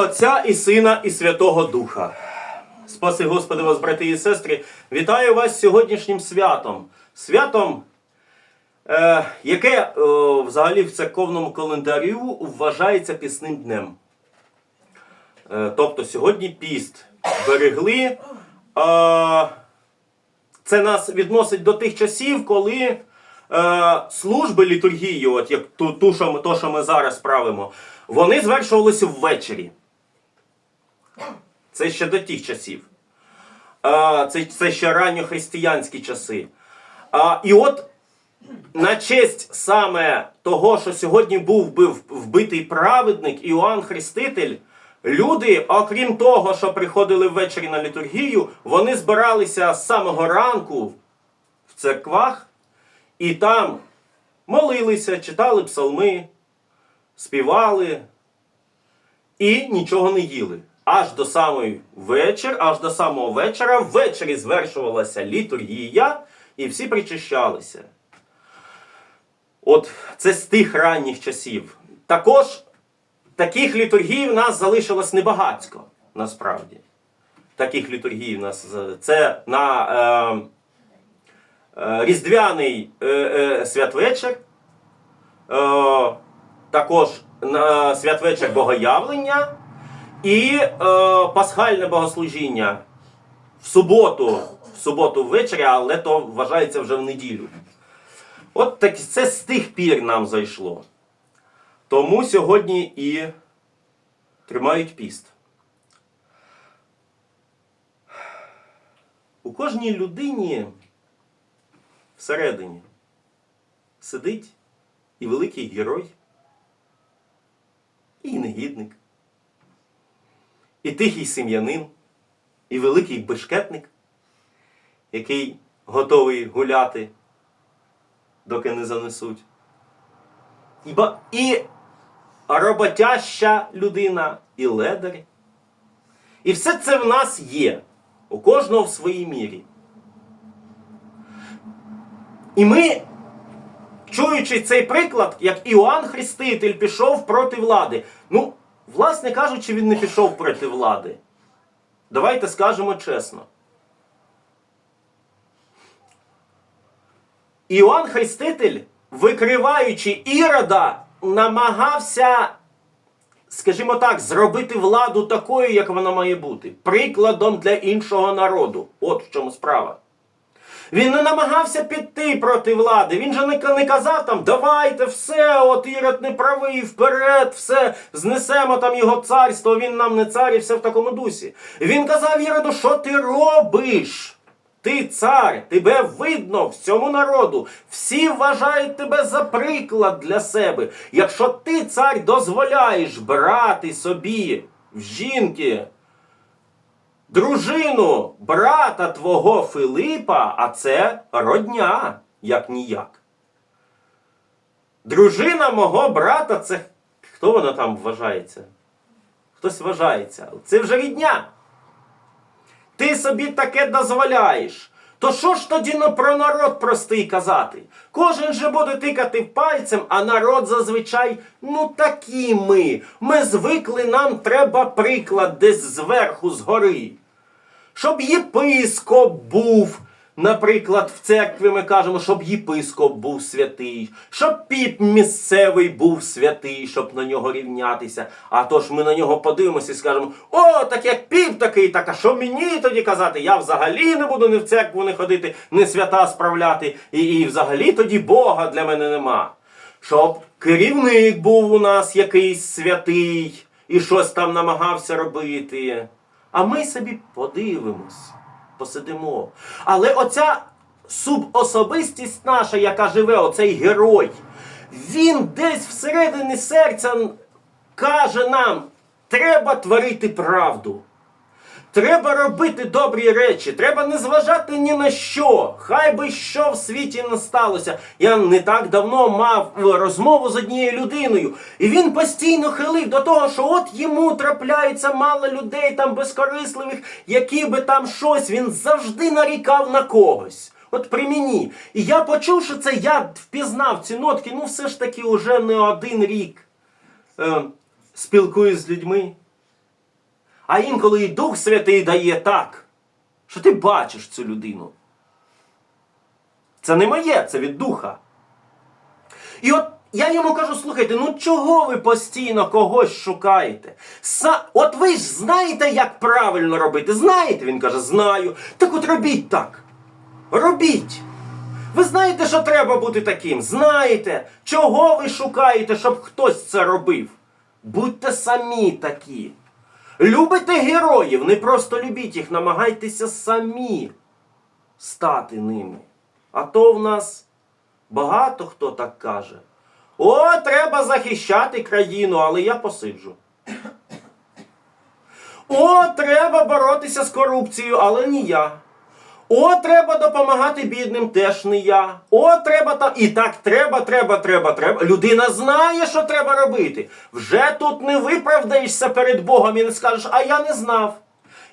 Отця і Сина, і Святого Духа. Спаси Господи вас, брати і сестри, вітаю вас сьогоднішнім святом. Святом, е, яке е, взагалі в церковному календарю вважається пісним днем. Е, тобто сьогодні піст берегли. Е, це нас відносить до тих часів, коли е, служби літургії, от як ту, ту що ми, то, що ми зараз правимо, вони звершувалися ввечері. Це ще до тих часів. Це, це ще ранньохристиянські часи. І от на честь саме того, що сьогодні був бив- вбитий праведник Іоанн Хреститель, люди, окрім того, що приходили ввечері на літургію, вони збиралися з самого ранку в церквах і там молилися, читали псалми, співали і нічого не їли. Аж до самої вечір, аж до самого вечора, ввечері звершувалася літургія, і всі причащалися. От це з тих ранніх часів. Також таких літургій в нас залишилось небагацько, насправді. Таких літургій в нас це на е, е, Різдвяний е, е, святвечір, е, також на святвечір Богоявлення і е, пасхальне богослужіння в суботу, в суботу ввечері, але то вважається вже в неділю. От так це з тих пір нам зайшло. Тому сьогодні і тримають піст. У кожній людині всередині сидить і великий герой, і негідник, і тихий сім'янин, і великий бешкетник, який готовий гуляти, доки не занесуть. І, і роботяща людина, і ледар. І все це в нас є. У кожного в своїй мірі. І ми, чуючи цей приклад, як Іоанн Хреститель пішов проти влади. Ну, власне кажучи, він не пішов проти влади. Давайте скажемо чесно. Іоанн Хреститель, викриваючи Ірода, намагався, скажімо так, зробити владу такою, як вона має бути, прикладом для іншого народу. От в чому справа. Він не намагався піти проти влади. Він же не, не казав там, давайте все, от Ірод не правий, вперед, все, знесемо там його царство, він нам не цар і все в такому дусі. Він казав Іроду, що ти робиш? Ти цар, тебе видно всьому народу. Всі вважають тебе за приклад для себе. Якщо ти, цар, дозволяєш брати собі в жінки дружину брата твого Филипа, а це родня, як ніяк. Дружина мого брата, це хто вона там вважається? Хтось вважається. Це вже рідня. Ти собі таке дозволяєш. То що ж тоді ну, про народ простий казати? Кожен же буде тикати пальцем, а народ зазвичай, ну такі ми. Ми звикли, нам треба приклад десь зверху, згори. Щоб єпископ був, наприклад, в церкві ми кажемо, щоб єпископ був святий, щоб піп місцевий був святий, щоб на нього рівнятися. А то ж ми на нього подивимося і скажемо: о, так як піп такий, так а що мені тоді казати? Я взагалі не буду ні в церкву не ходити, ні свята справляти, і, і взагалі тоді Бога для мене нема. Щоб керівник був у нас якийсь святий і щось там намагався робити. А ми собі подивимось, посидимо. Але оця субособистість наша, яка живе, оцей герой, він десь всередині серця каже нам: треба творити правду. Треба робити добрі речі, треба не зважати ні на що. Хай би що в світі не сталося. Я не так давно мав розмову з однією людиною, і він постійно хилив до того, що от йому трапляється мало людей там безкорисливих, які би там щось, він завжди нарікав на когось. От при мені. І я почув, що це я впізнав ці нотки, ну все ж таки уже не один рік е, спілкуюсь з людьми. А інколи і Дух Святий дає так, що ти бачиш цю людину. Це не моє, це від духа. І от я йому кажу: слухайте, ну чого ви постійно когось шукаєте? Са... От ви ж знаєте, як правильно робити. Знаєте? Він каже, знаю. Так от робіть так. Робіть. Ви знаєте, що треба бути таким? Знаєте, чого ви шукаєте, щоб хтось це робив? Будьте самі такі. Любите героїв, не просто любіть їх, намагайтеся самі стати ними. А то в нас багато хто так каже. О, треба захищати країну, але я посиджу. О, треба боротися з корупцією, але не я. О, треба допомагати бідним, теж не я. О, треба там. І так треба, треба, треба, треба. Людина знає, що треба робити. Вже тут не виправдаєшся перед Богом і не скажеш, а я не знав.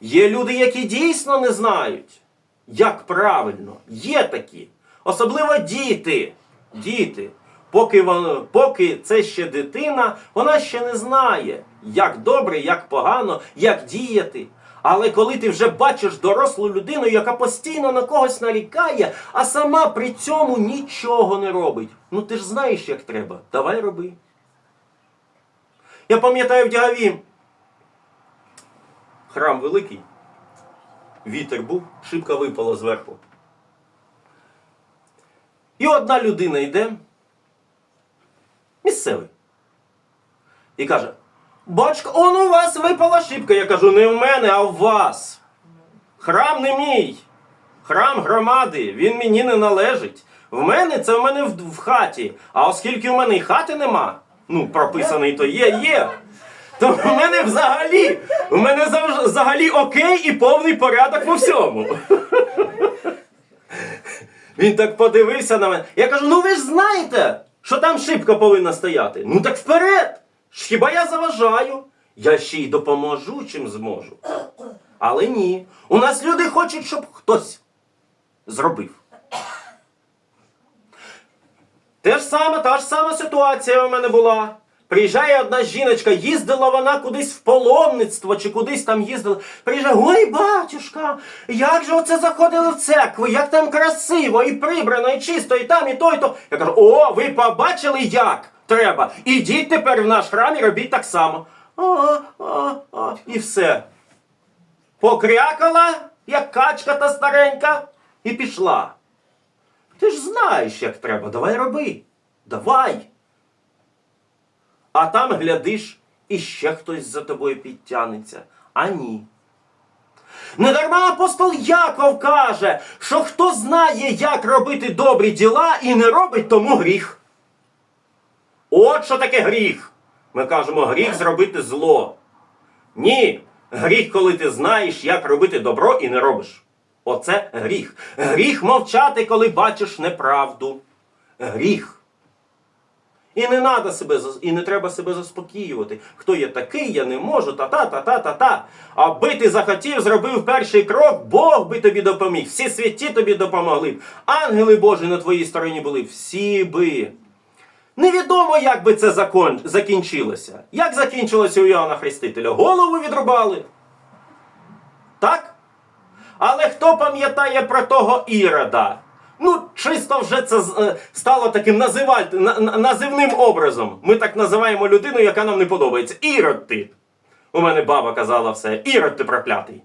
Є люди, які дійсно не знають, як правильно. Є такі. Особливо діти. Діти. Поки, вон- поки це ще дитина, вона ще не знає, як добре, як погано, як діяти. Але коли ти вже бачиш дорослу людину, яка постійно на когось нарікає, а сама при цьому нічого не робить. Ну ти ж знаєш, як треба. Давай роби. Я пам'ятаю в Дягаві. Храм великий. Вітер був, шибка випала зверху. І одна людина йде, місцевий, і каже: Бачка, он у вас випала шибка. Я кажу, не в мене, а в вас. Храм не мій. Храм громади, він мені не належить. В мене це в мене в, в хаті. А оскільки в мене і хати нема, ну, прописаний то є, є. То в мене взагалі, в мене завж- взагалі окей і повний порядок по всьому. Він так подивився на мене. Я кажу: ну ви ж знаєте, що там шибка повинна стояти. Ну так вперед! Хіба я заважаю? Я ще й допоможу, чим зможу. Але ні. У нас люди хочуть, щоб хтось зробив. Те ж саме, та ж сама ситуація у мене була. Приїжджає одна жіночка, їздила вона кудись в паломництво чи кудись там їздила. Приїжджає, ой, батюшка, як же оце заходили в церкву, як там красиво, і прибрано, і чисто, і там, і то, і то. Я кажу, о, ви побачили, як треба. Ідіть тепер в наш храм і робіть так само. А, а, а, і все. Покрякала, як качка та старенька, і пішла. Ти ж знаєш, як треба, давай роби. Давай. А там глядиш, і ще хтось за тобою підтягнеться. А ні. Недарма апостол Яков каже, що хто знає, як робити добрі діла і не робить тому гріх. От що таке гріх. Ми кажемо, гріх зробити зло. Ні, гріх, коли ти знаєш, як робити добро і не робиш. Оце гріх. Гріх мовчати, коли бачиш неправду. Гріх. І не надо себе і не треба себе заспокоювати. Хто я такий, я не можу, та-та-та-та-та-та. Аби ти захотів, зробив перший крок, Бог би тобі допоміг. Всі святі тобі допомогли. б. Ангели Божі на твоїй стороні були. Всі би. Невідомо, як би це закон... закінчилося. Як закінчилося у Іоанна Хрестителя? Голову відрубали. Так? Але хто пам'ятає про того Ірода? Ну, чисто вже це е, стало таким називаль... на- на- називним образом. Ми так називаємо людину, яка нам не подобається. Ірод ти. У мене баба казала все. Ірод ти проклятий.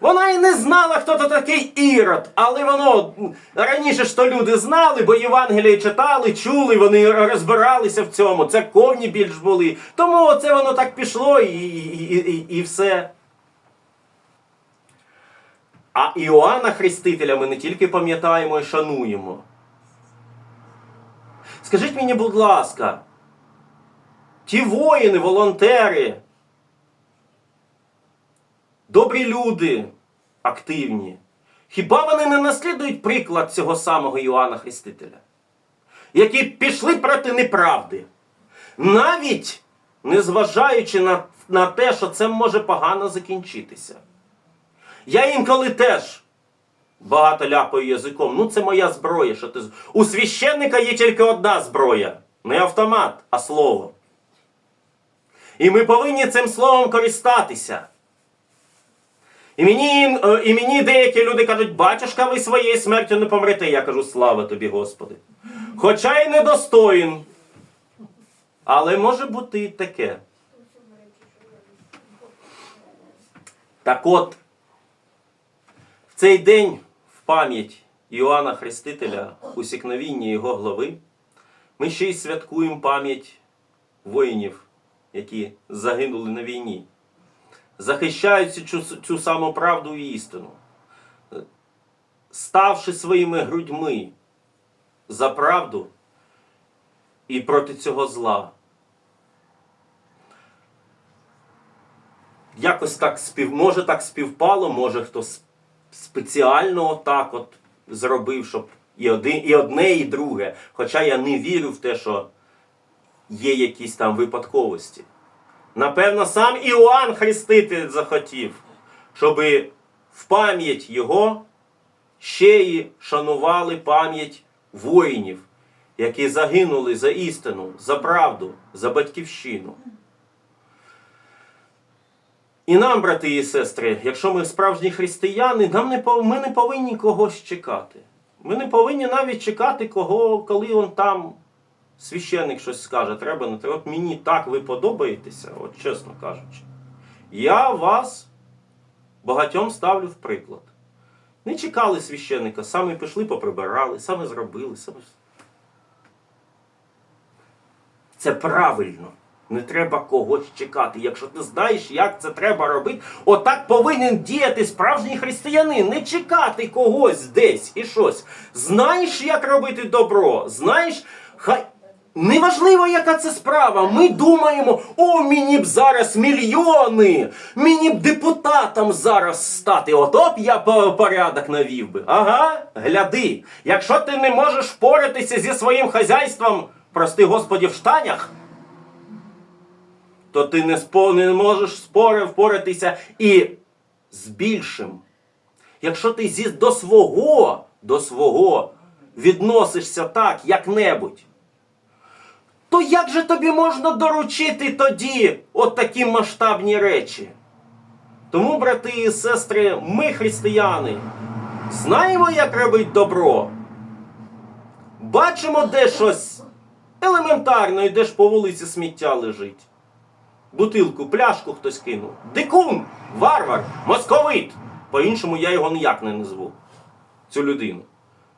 Вона і не знала, хто то такий Ірод, але воно раніше ж то люди знали, бо Євангелії читали, чули, вони розбиралися в цьому, церковні більш були. Тому оце воно так пішло і, і, і, і все. А Іоанна Хрестителя ми не тільки пам'ятаємо і шануємо. Скажіть мені, будь ласка, ті воїни, волонтери, добрі люди, активні, хіба вони не наслідують приклад цього самого Іоанна Хрестителя, які пішли проти неправди, навіть незважаючи на, на те, що це може погано закінчитися. Я інколи теж багато ляпаю язиком. Ну, це моя зброя. Що ти... У священника є тільки одна зброя. Не автомат, а слово. І ми повинні цим словом користатися. І мені, е, і мені деякі люди кажуть, батюшка, ви своєю смертю не помрете. Я кажу, слава тобі, Господи. Хоча й недостоїн. Але може бути і таке. Так от, в цей день в пам'ять Іоанна Хрестителя, усікновіння його глави, ми ще й святкуємо пам'ять воїнів, які загинули на війні, захищаючи цю, цю саму правду і істину, ставши своїми грудьми за правду і проти цього зла. Якось так спів, може так співпало, може хтось спеціально отак от зробив, щоб і, один, і одне, і друге. Хоча я не вірю в те, що є якісь там випадковості. Напевно, сам Іоанн Хреститель захотів, щоб в пам'ять його ще й шанували пам'ять воїнів, які загинули за істину, за правду, за батьківщину. І нам, брати і сестри, якщо ми справжні християни, нам не ми не повинні когось чекати. Ми не повинні навіть чекати, кого, коли он там священник щось скаже, треба не треба. От мені так ви подобаєтеся, от чесно кажучи. Я вас багатьом ставлю в приклад. Не чекали священника, самі пішли, поприбирали, самі зробили. Самі... Це правильно. Не треба когось чекати. Якщо ти знаєш, як це треба робити, отак повинен діяти справжній християнин. Не чекати когось десь і щось. Знаєш, як робити добро, знаєш, хай. Неважливо, яка це справа. Ми думаємо, о, мені б зараз мільйони, мені б депутатом зараз стати. Ото б я порядок навів би. Ага, гляди. Якщо ти не можеш впоратися зі своїм хазяйством, прости Господі, в штанях, то ти не, спо, не можеш спори впоратися і з більшим. Якщо ти зі, до свого, до свого відносишся так, як-небудь, то як же тобі можна доручити тоді от такі масштабні речі? Тому, брати і сестри, ми, християни, знаємо, як робити добро. Бачимо, де щось елементарно, і де ж по вулиці сміття лежить. Бутилку, пляшку хтось кинув. Дикун, варвар, московит. По-іншому я його ніяк не назву. Цю людину.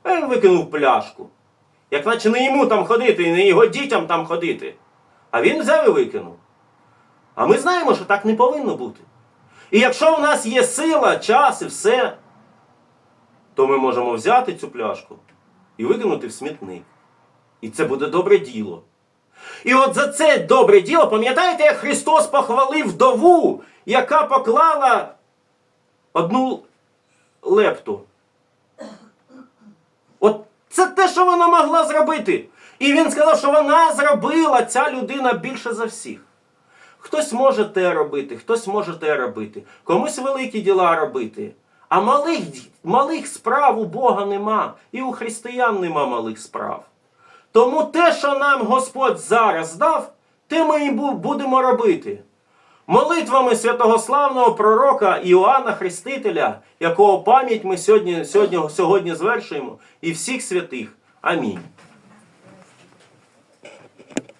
Він викинув пляшку. Як наче не йому там ходити, і не його дітям там ходити. А він взяв і викинув. А ми знаємо, що так не повинно бути. І якщо в нас є сила, час і все, то ми можемо взяти цю пляшку і викинути в смітник. І це буде добре діло. І от за це добре діло, пам'ятаєте, як Христос похвалив вдову, яка поклала одну лепту. От це те, що вона могла зробити. І він сказав, що вона зробила ця людина більше за всіх. Хтось може те робити, хтось може те робити, комусь великі діла робити. А малих, малих справ у Бога нема, і у християн нема малих справ. Тому те, що нам Господь зараз дав, те ми і будемо робити. Молитвами святого славного пророка Іоанна Хрестителя, якого пам'ять ми сьогодні, сьогодні, сьогодні звершуємо, і всіх святих. Амінь.